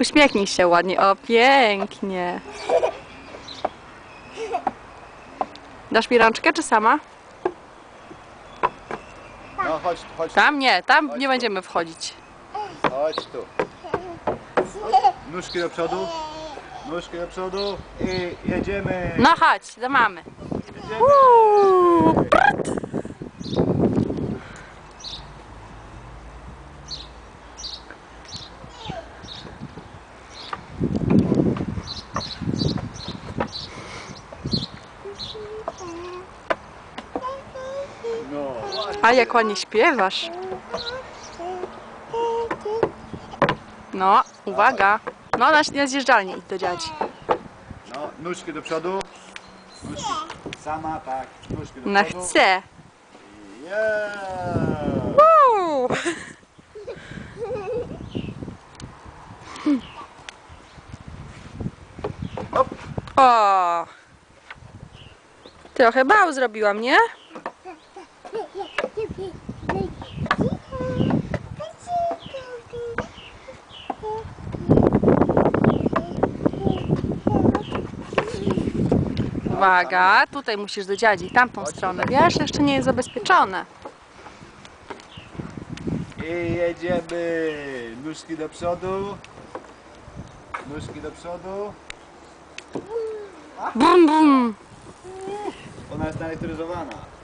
Uśmiechnij się ładnie. O, pięknie. Dasz mi rączkę, czy sama? No chodź, chodź, Tam nie, tam Chodź nie tu. będziemy wchodzić. chodź tu. Nóżki do przodu. Nóżki do przodu i jedziemy. No chodź, do mamy. Jedziemy. Uuu, A jak ładnie śpiewasz. No, uwaga. No, na, na zjeżdżalni idź do dziadzi. no, nóżki do przodu. Nóżki. Sama, tak. Nóżki do No przodu. chcę. Yeah. Hop. O. Trochę bał zrobiłam, nie? Uwaga, tutaj musisz do dziadzi, tamtą stronę. Wiesz, jeszcze nie jest zabezpieczone. I jedziemy. Nóżki do przodu. Nóżki do przodu. Bum, bum. Ona jest naelektryzowana.